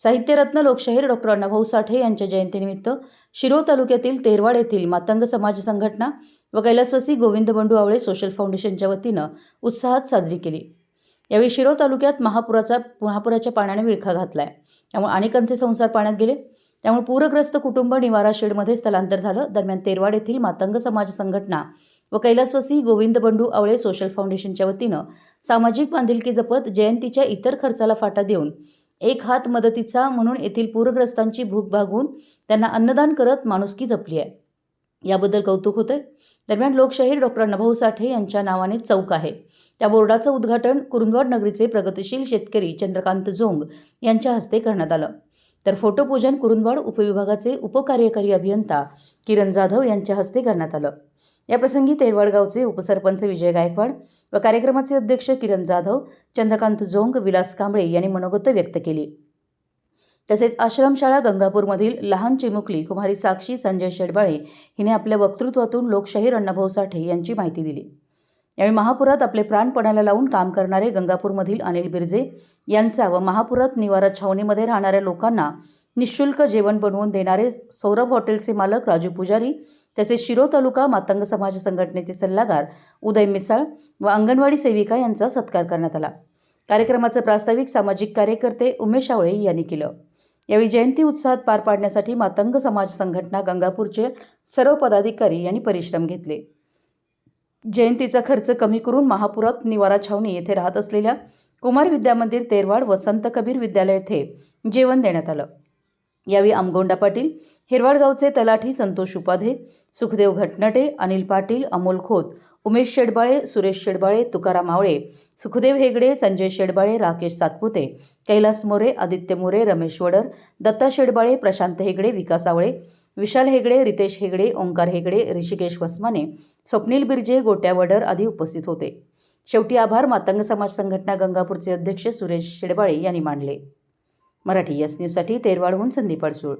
साहित्यरत्न लोकशाहीर डॉक्टर अण्णाभाऊ साठे यांच्या जयंतीनिमित्त शिरोळ तालुक्यातील तेरवाड येथील मातंग समाज संघटना व कैलासवासी गोविंद बंडू आवळे सोशल फाउंडेशनच्या वतीनं उत्साहात साजरी केली. यावेळी शिरोळ तालुक्यात महापुराचा महापुराच्या पाण्याने विळखा घातलाय. त्यामुळे अनेकांचे संसार पाण्यात गेले. त्यामुळे पूरग्रस्त कुटुंब निवारा शेडमध्ये स्थलांतर झालं. दरम्यान तेरवाड येथील मातंग समाज संघटना व कैलासवासी गोविंद बंडू आवळे सोशल फाउंडेशनच्या वतीनं सामाजिक बांधिलकी जपत जयंतीच्या इतर खर्चाला फाटा देऊन एक हात मदतीचा म्हणून येथील पूरग्रस्तांची भूक भागून त्यांना अन्नदान करत माणुसकी जपली आहे. याबद्दल कौतुक होतंय. दरम्यान लोकशाहीर डॉक्टर अण्णाभाऊ साठे यांच्या नावाने चौक आहे. त्या बोर्डाचं उद्घाटन कुरुंदवाड नगरीचे प्रगतिशील शेतकरी चंद्रकांत जोंग यांच्या हस्ते करण्यात आलं. तर फोटोपूजन कुरुंदवाड उपविभागाचे उपकार्यकारी अभियंता किरण जाधव यांच्या हस्ते करण्यात आलं. याप्रसंगी तेरवडगावचे उपसरपंच विजय गायकवाड व कार्यक्रमाचे अध्यक्ष किरण जाधव चंद्रकांत जोंग विलास कांबळे यांनी मनोगत व्यक्त केली. तसेच आश्रमशाळा गंगापूरमधील लहान चिमुकली कुमारी साक्षी संजय शेडबाळे हिने आपल्या वक्तृत्वातून लोकशाहीर अण्णाभाऊ साठे यांची माहिती दिली. यावेळी महापुरात आपले प्राण पणाला लावून काम करणारे गंगापूरमधील अनिल बिर्जे यांचा व महापुरात निवारा छावणीमध्ये राहणाऱ्या लोकांना निशुल्क जेवण बनवून देणारे सौरभ हॉटेलचे मालक राजू पुजारी तसेच शिरो तालुका मातंग समाज संघटनेचे सल्लागार उदय मिसाळ व अंगणवाडी सेविका यांचा सत्कार करण्यात आला. कार्यक्रमाचं प्रास्ताविक सामाजिक कार्यकर्ते उमेश आवळे यांनी केलं. यावेळी जयंती उत्साहात पार पाडण्यासाठी मातंग समाज संघटना गंगापूरचे सर्व पदाधिकारी यांनी परिश्रम घेतले. जयंतीचा खर्च कमी करून महापुरात निवारा छावणी येथे राहत असलेल्या कुमार विद्यामंदिर तेरवाड व संत कबीर विद्यालय येथे जेवण देण्यात आलं. यावेळी आमगोंडा पाटील हिरवाडगावचे तलाठी संतोष उपाधे सुखदेव घटनटे अनिल पाटील अमोल खोत उमेश शेडबाळे सुरेश शेडबाळे तुकाराम आवळे सुखदेव हेगडे संजय शेडबाळे राकेश सातपुते कैलास मोरे आदित्य मोरे रमेश वडर दत्ता शेडबाळे प्रशांत हेगडे विकास आवळे विशाल हेगडे रितेश हेगडे ओंकार हेगडे ऋषिकेश वसमाने स्वप्नील बिर्जे गोट्या वडर आदी उपस्थित होते. शेवटी आभार मातंग समाज संघटना गंगापूरचे अध्यक्ष सुरेश शेडबाळे यांनी मानले. मराठी एस न्यूजसाठी तेरवाडहून संदीप अडसूळ